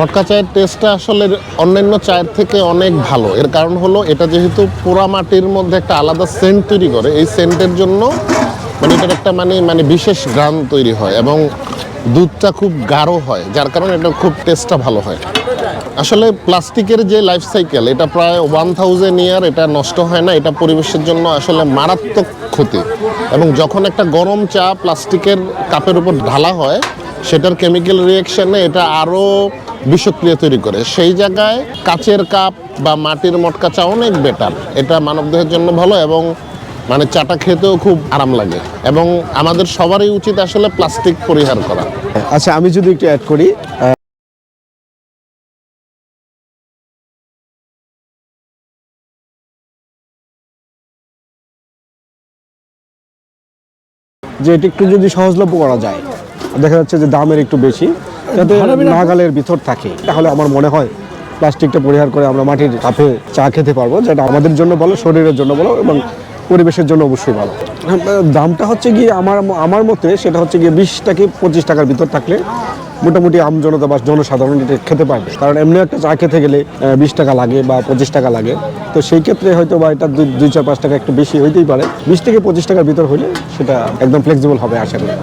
মটকা চায়ের টেস্টটা আসলে অন্যান্য চায়ের থেকে অনেক ভালো। এর কারণ হলো এটা যেহেতু পোড়া মাটির মধ্যে একটা আলাদা সেন্ট তৈরি করে, এই সেন্টের জন্য মানে এটার একটা মানে মানে বিশেষ গ্রাম তৈরি হয় এবং দুধটা খুব গাঢ় হয়, যার কারণে এটা খুব টেস্টটা ভালো হয়। আসলে প্লাস্টিকের যে লাইফ সাইকেল এটা প্রায় ওয়ান থাউজেন্ড ইয়ার এটা নষ্ট হয় না, এটা পরিবেশের জন্য আসলে মারাত্মক ক্ষতি। এবং যখন একটা গরম চা প্লাস্টিকের কাপের উপর ঢালা হয়, সেটার কেমিক্যাল রিয়েকশনে এটা আরও বিষক্রিয়া তৈরি করে। সেই জায়গায় কাচের কাপ বা মাটির মটকা চা অনেক বেটার এটা মানবদেহের জন্য ভালো এবং মানে চাটা খেতেও খুব আরাম লাগে। এবং আমাদের সবারই উচিত আসলে প্লাস্টিক পরিহার করা। আচ্ছা আমি যদি একটু অ্যাড করি যে এটা একটু যদি সহজলভ্য করা যায়, দেখা যাচ্ছে যে দামের একটু বেশি। যাতে নাগালের ভিতর থাকে তাহলে আমার মনে হয় প্লাস্টিকটা পরিহার করে আমরা মাটির কাপে চা খেতে পারব যেটা আমাদের জন্য বলো শরীরের জন্য বলো এবং পরিবেশের জন্য অবশ্যই ভালো। দামটা হচ্ছে গিয়ে আমার আমার মতে সেটা হচ্ছে গিয়ে বিশ থেকে পঁচিশ টাকার ভিতর থাকলে মোটামুটি আমজনতা বা জনসাধারণ এটা খেতে পারবে। কারণ এমনি একটা চা খেতে গেলে বিশ টাকা লাগে বা পঁচিশ টাকা লাগে। তো সেই ক্ষেত্রে হয়তো বা এটা দুই- দুই চার পাঁচ টাকা একটু বেশি হইতেই পারে। বিশ থেকে পঁচিশ টাকার ভিতর হলে সেটা একদম ফ্লেক্সিবল হবে আশা করি।